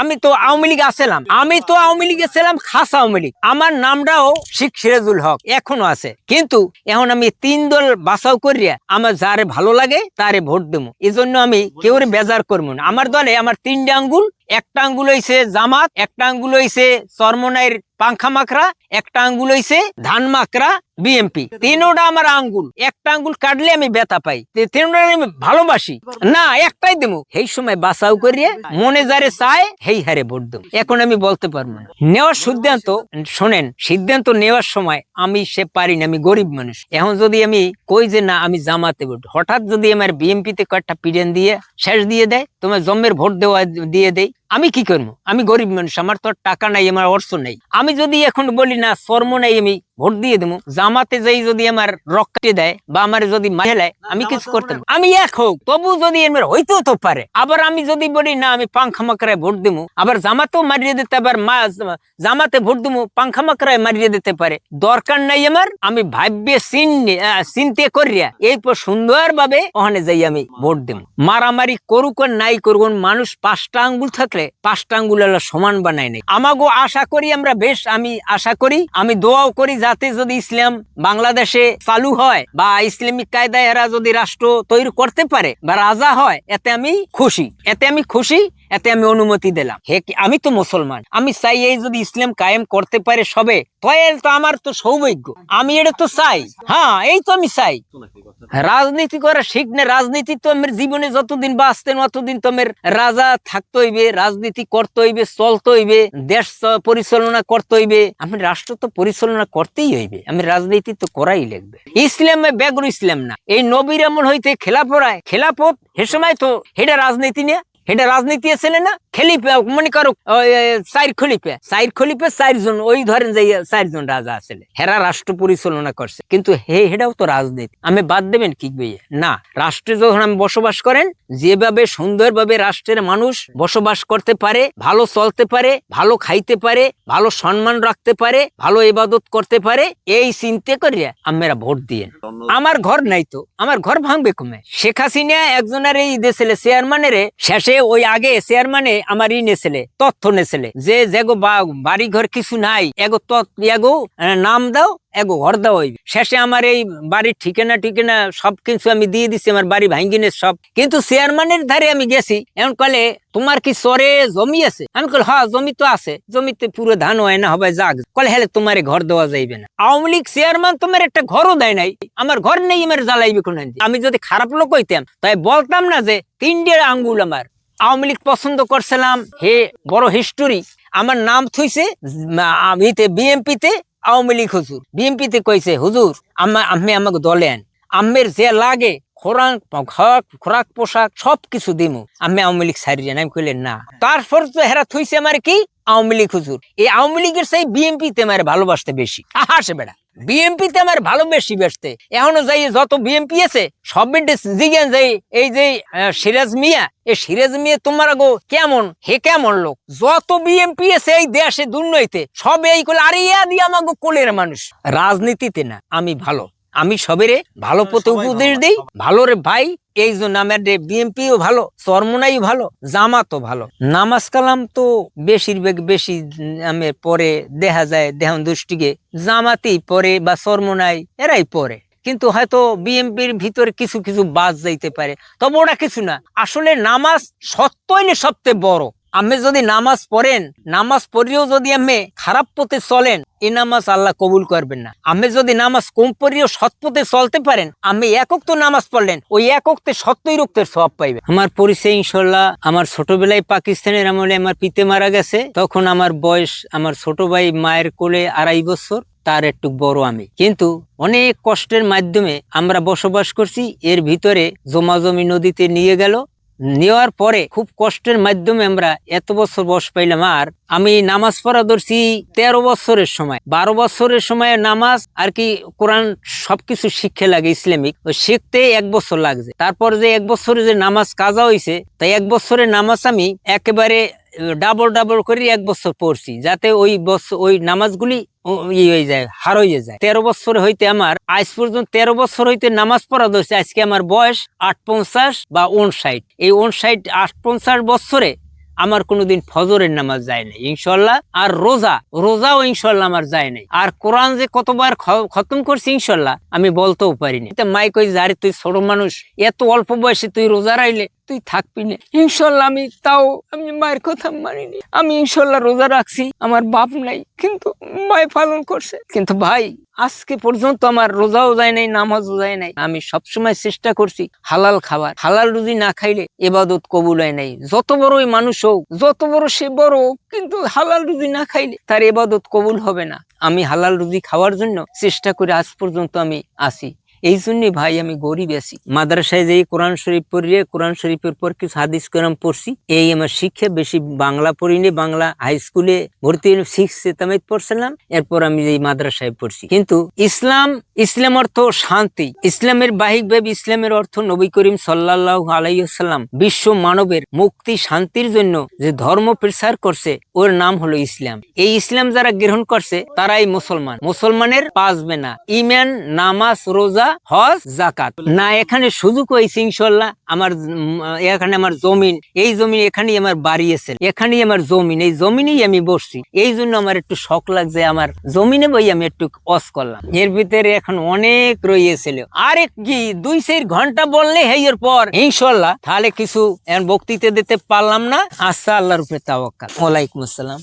আমি তো আওয়ামী লীগ আছিলাম আমি তো আওয়ামী লীগে ছিলাম খাস আওয়ামী লীগ। আমার নামটাও শিখ সিরাজুল হক, এখনও আছে। কিন্তু এখন আমি তিন দল বাছাও করিয়া আমার যারে ভালো লাগে তারে ভোট দেবো। এই জন্য আমি কেউ বেজার করব না। আমার দলে আমার তিনটা আঙ্গুল, একটা আঙ্গুল হইছে জামাত, একটা আঙ্গুল হইছে চরমনাইয়ের পাংখা মাকড়া, একটা আঙ্গুল হইছে ধান মাকড়া বিএমপি তিনোটা আমার আঙ্গুল। একটা আঙ্গুল কাটলে আমি ব্যথা পাই। তিনোটা আমি ভালোবাসি। না, একটাই দেবো এই সময় বাসাও করিয়ে, মনে যারে চায়, হেই হারে ভোট দেবো। এখন আমি বলতে পারব না। নেওয়ার সিদ্ধান্ত, শোনেন, সিদ্ধান্ত নেওয়ার সময় আমি সে পারি না, আমি গরিব মানুষ। এখন যদি আমি কই যে না, আমি জামাতে ভোট। হঠাৎ যদি আমার বিএমপি তে কয়েকটা পিডেন দিয়ে, শেষ দিয়ে দেয়, তোমার জম্মের ভোট দেওয়া দিয়ে দেয় আমি কি করব? আমি গরিব মানুষ, আমার তো টাকা নাই, আমার অর্থ নেই। আমি যদি এখন বলি না শর্ম নাই আমি ভোট দিয়ে দেবো। জামাতে যাই যদি আমার রক্তে দেয় বা আমার যদি মাহেলায় আমি কিছু করতে। আমি এক হোক তবু যদি আমার হইতেও তো পারে। আবার আমি যদি বলি না আমি পাংখা মাকড়ায় ভোট দেবো। আবার জামাতেও মারিয়ে দিতে আবার মা জামাতে ভোট দেবো পাংখা মাকড়ায় মারিয়ে দিতে পারে। দরকার নাই আমার আমি ভাববে চিনতে করিয়া এরপর সুন্দর ভাবে ওখানে যাই আমি ভোট দেবো। মারামারি করুক আর নাই করুক মানুষ পাঁচটা আঙ্গুল থাকলে পাঁচটা আঙ্গুল সমান বানায় নেই আমাগো আশা করি আমরা বেশ আমি আশা করি আমি দোয়াও করি যাতে যদি ইসলাম বাংলাদেশে চালু হয় বা ইসলামিক কায়দায় এরা যদি রাষ্ট্র তৈরি করতে পারে বা রাজা হয়, এতে আমি খুশি। এতে আমি খুশি এতে আমি অনুমতি দিলাম। হে আমি তো মুসলমান। আমি চাই এই যদি ইসলাম কায়েম করতে পারে সবে, তয়েল তো আমার তো সৌভাগ্য। আমি এটা তো চাই। হ্যাঁ এই তো আমি চাই। রাজনীতি করা শিখ না, রাজনীতি তো আমার জীবনে যতদিন বাঁচতেন, অতদিন তো আমার রাজা থাকতে হইবে, রাজনীতি করতে হইবে, চলতে হইবে, দেশ পরিচালনা করতে হইবে। আমি রাষ্ট্র তো পরিচালনা করতেই হইবে। আমি রাজনীতি তো করাই লাগবে। ইসলামে বেগুন ইসলাম না। এই নবীর এমন হইতে খেলাপড়ায় খেলাপথ হে সময় তো হেটা রাজনীতি নিয়ে এটা রাজনীতি ছেলে না? খেলিপে মনে করো সাইর খলিপে সাইর খলিপে চারজন ওই ধরেন যে চারজন রাজা আসলে হেরা রাষ্ট্র পরিচালনা করছে। কিন্তু হে হেটাও তো রাজনীতি। আমি বাদ দেবেন কি বইয়ে না রাষ্ট্রে যখন আমি বসবাস করেন যেভাবে সুন্দরভাবে রাষ্ট্রের মানুষ বসবাস করতে পারে ভালো চলতে পারে ভালো খাইতে পারে ভালো সম্মান রাখতে পারে ভালো ইবাদত করতে পারে এই চিন্তে করিয়া আমরা ভোট দিয়ে আমার ঘর নাই তো। আমার ঘর ভাঙবে কমে। শেখ হাসিনা একজনের এই দেশেলে চেয়ারম্যানের শেষে ওই আগে চেয়ারম্যানে আমার ই নেছিলে তথ্য নেছিলে যে যেগো বাড়ি ঘর কিছু নাই, এগো তথ্য এগো নাম দাও, এগো ঘর দাও হইবে শেষে আমার এই বাড়ির ঠিকানা ঠিকানা সব কিছু আমি দিয়ে দিছি, আমার বাড়ি ভাঙ্গিনের সব। কিন্তু চেয়ারম্যানের ধারে আমি গেছি এমন কলে, তোমার কি সরে জমি আছে? আমি কল হ্যাঁ জমি তো আছে, জমিতে পুরো ধান হয় না হবে যাক। কলে, হেলে তোমার ঘর দেওয়া যাইবে না। আওয়ামী লীগ চেয়ারম্যান তোমার একটা ঘরও দেয় নাই, আমার ঘর নেই, আমার জ্বালাইবে কোন আমি যদি খারাপ লোক হইতাম, তাই বলতাম না যে তিনটে আঙ্গুল আমার। আওয়ামী লীগ পছন্দ করছিলাম, হে বড় হিস্টোরি আমার নাম থুইছে আমিতে বিএমপিতে আওয়ামী লীগ হুজুর। বিএমপিতে কইছে, হুজুর আমা আমি আমাকে দলে আন। আমের যে লাগে খোরাক খোরাক খোরাক পোশাক সব কিছু দিমু। আমি আওয়ামী লীগ সারি জানি আমি কইলেন, না। তারপর তো হেরা থইছে আমার কি? আওয়ামী লীগ হুজুর। এই আওয়ামী লীগের সেই বিএমপিতে আমার ভালোবাসতে বেশি। হাসে বেড়া। বিএমপিতে আমার ভালো বেশি বেসতে। এখনও যাই যত বিএমপি আছে, সব মিনিটে জিজ্ঞান যাই, এই যে সিরাজ মিয়া, এই সিরাজ মিয়া তোমার আগো কেমন? হে কেমন লোক? যত বিএমপি আছে এই দেশে, দুর্নীতিতে, সব এই করলে আরে ইয়া দিয়ে আমাকে কোলের মানুষ। রাজনীতিতে না, আমি ভালো। আমি সবেরে ভালো পথে উপদেশ দেই। ভালো রে ভাই এই জন্য আমার বিএমপিও ভালো চরমনাই ভালো জামাতও ভালো। নামাজ কালাম তো বেশিরভাগ বেশি আমি পরে দেখা যায় দেহন দুষ্টিকে। জামাতেই পরে বা চরমনাই এরাই পরে। কিন্তু হয়তো বিএমপির ভিতরে কিছু কিছু বাদ যাইতে পারে। তবে ওরা কিছু না। আসলে নামাজ সত্যই সবচেয়ে বড়। আমি যদি নামাজ পড়েন নামাজ পড়িও যদি আমি খারাপ পথে চলেন এই নামাজ আল্লাহ কবুল করবেন না। আমি যদি নামাজ কম পড়িও সৎ পথে চলতে পারেন আমি একক তো নামাজ পড়লেন, ওই এককতে সত্যই রক্তের সব পাইবে আমার পরিচয় ইনশাল্লাহ আমার ছোটবেলায় পাকিস্তানের আমলে আমার পিতে মারা গেছে, তখন আমার বয়স আমার ছোট ভাই মায়ের কোলে আড়াই বছর, তার একটু বড় আমি। কিন্তু অনেক কষ্টের মাধ্যমে আমরা বসবাস করছি, এর ভিতরে জমাজমি নদীতে নিয়ে গেল নেওয়ার পরে খুব কষ্টের মাধ্যমে আমরা এত বছর বয়স পাইলাম। আর আমি নামাজ পড়া ধরছি তেরো বছরের সময়। বারো বছরের সময় নামাজ আর কি কোরআন সবকিছু শিখে লাগে ইসলামিক। শিখতে এক বছর লাগছে। তারপর যে এক বছরে যে নামাজ কাজা হয়েছে তাই এক বছরের নামাজ আমি একেবারে ডাবল ডাবল করে এক বছর পড়ছি, যাতে ওই বছর, ওই নামাজগুলি ও- ই হয়ে যায়, হার হয়ে যায়। তেরো বছর হইতে আমার, আজ পর্যন্ত তেরো বছর হইতে নামাজ পড়া ধরছে আজকে আমার বয়স আট পঞ্চাশ বা উনষাট এই উনষাট আট পঞ্চাশ বছরে আমার কোনোদিন ফজরের নামাজ যায় নাই, ইনশাল্লাহ। আর রোজা, রোজাও ইনশাল্লাহ আমার যায় নাই। আর কোরআন যে কতবার খতম করছি, ইনশাল্লাহ, আমি বলতেও পারিনি। তা মাই কই যারে তুই ছোট মানুষ, এত অল্প বয়সে তুই রোজা রাইলে তুই থাকবি না। ইনশাল্লাহ আমি তাও আমি মায়ের কথা মানিনি। আমি ইনশাল্লাহ রোজা রাখছি, আমার বাপ নাই, কিন্তু মায় পালন করছে। কিন্তু ভাই, আজকে পর্যন্ত আমার রোজাও যায় নাই, নামাজও যায় নাই। আমি সবসময় চেষ্টা করছি হালাল খাবার। হালাল রুজি না খাইলে এবাদত কবুল হয় নাই। যত বড়ই মানুষ হোক, যত বড় সে বড় কিন্তু হালাল রুজি না খাইলে তার এবাদত কবুল হবে না। আমি হালাল রুজি খাওয়ার জন্য চেষ্টা করে আজ পর্যন্ত আমি আসি এই জন্যই ভাই আমি গরিব আছি। মাদ্রাসায় যেই কোরআন শরীফ পড়িয়ে কোরআন শরীফের পর কিছু হাদিস কোরআন পড়ছি। এই আমার শিক্ষা, বেশি বাংলা পড়িনি, বাংলা হাই স্কুলে ভর্তি সিক্স সেতামেত পড়ছিলাম, এরপর আমি এই মাদ্রাসায় পড়ছি। কিন্তু ইসলাম ইসলাম অর্থ শান্তি। ইসলামের বাহিক ভাবে, ইসলামের অর্থ নবী করিম সাল্লাহ আলাইসাল্লাম বিশ্ব মানবের মুক্তি, শান্তির জন্য যে ধর্ম প্রচার করছে, ওর নাম হলো ইসলাম। এই ইসলাম যারা গ্রহণ করছে, তারাই মুসলমান। মুসলমানের পাঁচবে না ইমান নামাজ, রোজা হজ জাকাত না, এখানে ইনশাল্লাহ আমার এখানে আমার জমিন, এই জমিন এখানেই আমার এখানেই আমার জমিন, এই জমিনেই আমি বসছি। এই জন্য আমার একটু শখ লাগছে, আমার জমিনে বই আমি একটু অস করলাম। এর ভিতরে এখন অনেক রয়েছিল। আরে কি, দুই চার ঘণ্টা বললে হেই এর পর ইনশাল্লাহ তাহলে কিছু বক্তৃতা দিতে পারলাম না। আচ্ছা আল্লাহর উপরে তাওয়াক্কাল। ওয়ালাইকুম আসসালাম।